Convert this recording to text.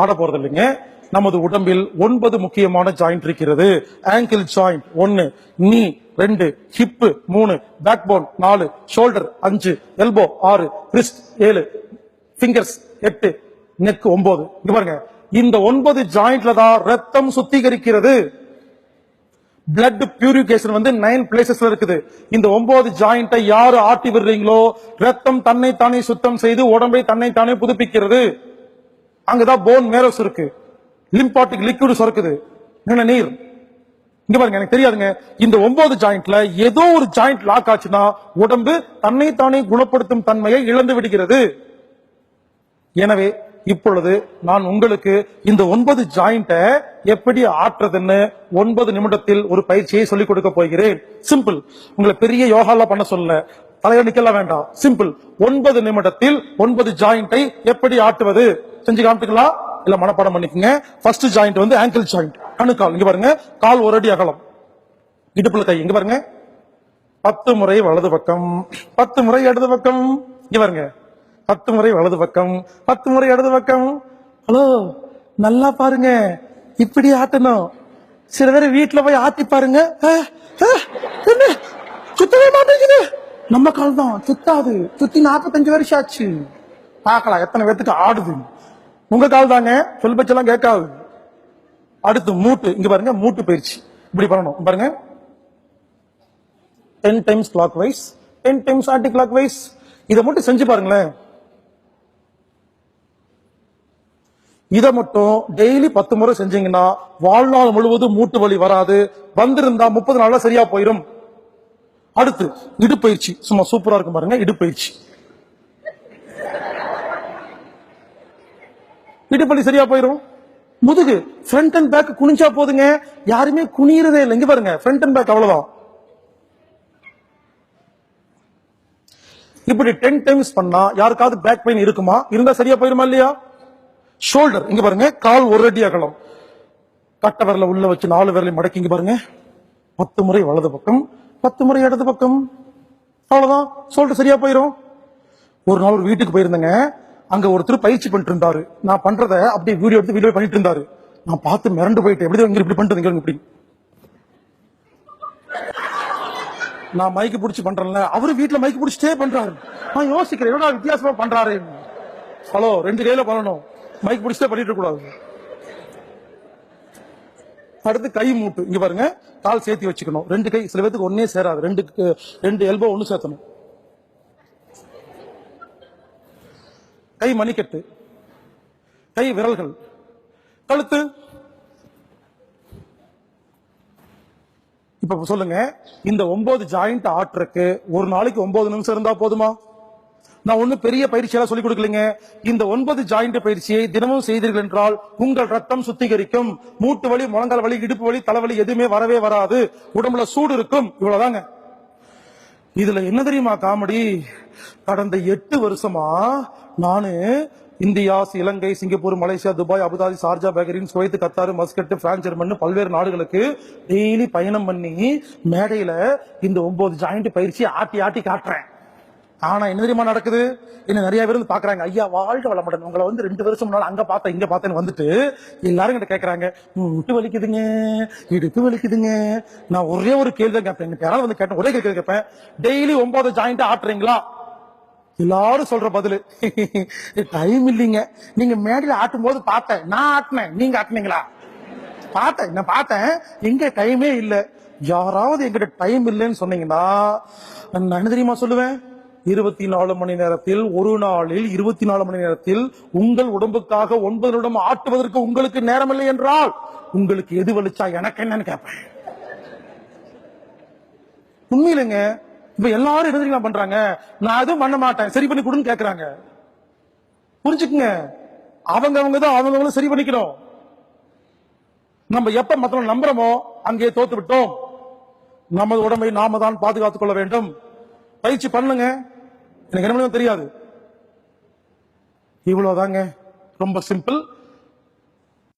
ஆட போறது இல்லைங்க நமது உடம்பில் ஒன்பது முக்கியமான ஜாயிண்ட் இருக்கிறது. ஆங்கிள் ஜாயிண்ட் ஒன்னு நீ ரெண்டு ஹிப் மூணு பேக் போன் நாலு ஷோல்டர் அஞ்சு எல்போ ஆறு ரிஸ்ட் ஏழு ஃபிங்கர்ஸ் எட்டு நெக் ஒன்பது. இங்க பாருங்க. இந்த ஒன்பது ஜாயிண்ட்ல தான் ரத்தம் சுத்திகரிக்கிறது. பிளட் பியூரிபிகேஷன் வந்து நைன் பிளேசஸ்ல இருக்குது. இந்த ஒன்பது ஜாயிண்டை யாரு ஆட்டி விடுறீங்களோ ரத்தம் தன்னை தானே சுத்தம் செய்து உடம்பை தன்னை தானே புதுப்பிக்கிறது. அங்கதான் போன் மேரோஸ் இருக்கு. லிம்பாட்டிக் லிக்விட் சுரக்குது. என்ன நீர்? இங்க பாருங்க எனக்கு தெரியாதுங்க. இந்த ஒன்பது ஜாயிண்ட்ல ஏதோ ஒரு ஜாயிண்ட் லாக் ஆச்சுன்னா உடம்பு தன்னை தானே குணப்படுத்தும் தன்மையை இழந்து விடுகிறது. எனவே இப்பொழுது நான் உங்களுக்கு இந்த ஒன்பது ஜாயிண்ட எப்படி ஆற்றுறதுன்னு ஒன்பது நிமிடத்தில் ஒரு பயிற்சியை சொல்லிக் கொடுக்க போகிறேன். சிம்பிள் உங்களை பெரிய யோகாலாம் பண்ண சொல்லல. தலையில நிக்கல வேண்டாம். சிம்பிள் ஒன்பது நிமிடத்தில் ஒன்பது ஜாயிண்டை எப்படி ஆட்டுவது? செஞ்சு காமிட்டுங்களா இல்ல மனப்பாடம் பண்ணிக்கங்க. ஃபர்ஸ்ட் ஜாயிண்ட் வந்து ஆங்கிள் ஜாயிண்ட் கணுக்கால் இங்க பாருங்க. கால் ஒரு அடி அகலம். இடுப்புல கை. இங்க பாருங்க. பத்து முறை வலது பக்கம். பத்து முறை இடது பக்கம். இங்க பாருங்க. பத்து முறை வலது பக்கம். பத்து முறை இடது பக்கம். ஹலோ நல்லா பாருங்க. இப்படி ஆட்டணும். சில பேர் வீட்டுல போய் ஆட்டி பாருங்க. அஹ், சுத்தவே மாட்டேங்குது நம்ம கால் தான் சுத்தாது சுத்தி நாற்பத்தஞ்சு வருஷம் ஆச்சு. பார்க்கலாம் எத்தனை பேத்துக்கு ஆடுது. உங்க கால் தாங்க சொல் பச்செல்லாம் கேட்காது. அடுத்து மூட்டு இங்க பாருங்க மூட்டு பயிற்சி. இப்படி பண்ணணும். பாருங்க. Ten times clockwise ten times anticlockwise இதை மட்டும் செஞ்சு பாருங்களேன். இதை மட்டும் டெய்லி பத்து முறை செஞ்சீங்கன்னா வாழ்நாள் முழுவதும் மூட்டு வலி வராது. வந்திருந்தா முப்பது நாள்ல சரியா போயிடும் அடுத்து இடுப்பயிற்சி. சும்மா சூப்பரா இருக்கும் பாருங்க இடுப்பயிற்சி. இடுப்பள்ளி சரியா போயிடும் முதுகு ஃப்ரண்ட் அண்ட் பேக் குனிஞ்சா போதுங்க. யாருமே குனியறதே இல்லை. இங்க பாருங்க ஃப்ரண்ட் அண்ட் பேக் அவ்வளவுதான். இப்படி டென் டைம்ஸ் பண்ணா யாருக்காவது பேக் பெயின் இருக்குமா? இருந்தா சரியா போயிருமா இல்லையா? ஷோல்டர் இங்க பாருங்க கால் ஒரு அடி அகலம். கட்ட விரல உள்ள வச்சு நாலு விரலை மடக்கி இங்க பாருங்க. பத்து முறை வலது பக்கம் பத்து முறை இடது பக்கம். அவ்வளவுதான். ஷோல்டர் சரியா போயிரும். ஒரு நாள் ஒரு வீட்டுக்கு போயிருந்தேங்க. அங்க ஒருத்தர் பயிற்சி பண்ணிட்டு இருந்தாரு நான் பண்றத அப்படியே வீடியோ எடுத்து வீடியோ பண்ணிட்டு இருந்தாரு நான் பார்த்து மிரண்டு போயிட்டேன். எப்படி இங்க இப்படி பண்ணிட்டு இங்க இப்படி. நான் மைக்கு பிடிச்சி பண்றேன்ல. அவரு வீட்டுல மைக்கு பிடிச்சிட்டே பண்றாரு. நான் யோசிக்கிறேன். எவ்வளவு வித்தியாசமா பண்றாரு ஹலோ ரெண்டு கையில பண்ணணும். மைக் பிடிச்சிட்டே பண்ணிட்டு கூடாது அடுத்து கை மூட்டு. இங்க பாருங்க கால் சேர்த்து வச்சுக்கணும். ரெண்டு கை சில பேத்துக்கு ஒன்னே சேராது. ரெண்டு ரெண்டு எல்போ ஒன்னு சேர்த்தணும். கை மணிக்கட்டு. கை விரல்கள். கழுத்து. இப்ப சொல்லுங்க இந்த ஒன்பது ஜாயிண்ட் ஆட்டுறக்கு ஒரு நாளைக்கு ஒன்பது நிமிஷம் இருந்தா போதுமா? நான் ஒண்ணு பெரிய பயிற்சியெல்லாம் சொல்லிக் கொடுக்கலங்க. இந்த ஒன்பது ஜாயிண்ட் பயிற்சியை தினமும் செய்தீர்கள் என்றால் உங்கள் ரத்தம் சுத்திகரிக்கும். மூட்டு வலி முழங்கால் வலி இடுப்பு வலி தலைவலி எதுவுமே வரவே வராது. உடம்புல சூடு இருக்கும். இவ்வளவுதாங்க. இதுல என்ன தெரியுமா காமெடி? கடந்த எட்டு வருஷமா நானு India Ilangai Singapore Malaysia Dubai Abu Dhabi Sharjah Bahrain Kuwait Qatar Muscat France German பல்வேறு நாடுகளுக்கு டெய்லி பயணம் பண்ணி மேடையில இந்த ஒன்பது ஜாயிண்ட் பயிற்சி ஆட்டி ஆட்டி காட்டுறேன். ஆனா என்ன தெரியுமா நடக்குது? என்ன நிறைய பேர் வந்து பாக்குறாங்க ஐயா வாழ்க வளமுடன். உங்களை வந்து ரெண்டு வருஷம் முன்னால அங்க பார்த்தேன் இங்க பார்த்தேன்னு வந்துட்டு எல்லாரும் கிட்ட கேக்குறாங்க. விட்டு வலிக்குதுங்க இடுப்பு வலிக்குதுங்க. நான் ஒரே ஒரு கேள்வி தான் கேட்பேன் யாராவது வந்து கேட்டேன். ஒரே கேள்வி கேட்பேன் டெய்லி ஒன்பது ஜாயிண்ட் ஆட்டுறீங்களா? எல்லாரும் சொல்ற பதில். டைம் இல்லைங்க. நீங்க மேடையில ஆட்டும் போது பார்த்தேன். நான் ஆட்டினேன். நீங்க ஆட்டுனீங்களா? பார்த்தேன். நான் பார்த்தேன். எங்க டைமே இல்லை. யாராவது எங்கிட்ட டைம் இல்லைன்னு சொன்னீங்கன்னா நான் என்ன தெரியுமா சொல்லுவேன்? இருபத்தி நாலு மணி நேரத்தில் ஒரு நாளில் இருபத்தி நாலு மணி நேரத்தில் உங்கள் உடம்புக்காக ஒன்பது நிமிடம் ஆட்டுவதற்கு உங்களுக்கு நேரம் இல்லை என்றால் உங்களுக்கு எது வலிச்சா எனக்கு என்னன்னு கேட்பேன். உண்மையிலங்க இப்ப எல்லாரும் என்ன தெரியுமா பண்றாங்க? நான் எதுவும் பண்ண மாட்டேன். சரி பண்ணி கொடுன்னு கேக்குறாங்க. புரிஞ்சுக்குங்க. அவங்க அவங்க தான் அவங்க சரி பண்ணிக்கணும். நம்ம எப்ப மத்தவங்க நம்புறோமோ அங்கே தோத்து விட்டோம் நமது உடம்பை நாம தான் பாதுகாத்துக் கொள்ள வேண்டும். பயிற்சி பண்ணுங்க. எனக்கு என்ன தெரியாது. இவ்வளவுதாங்க. ரொம்ப சிம்பிள்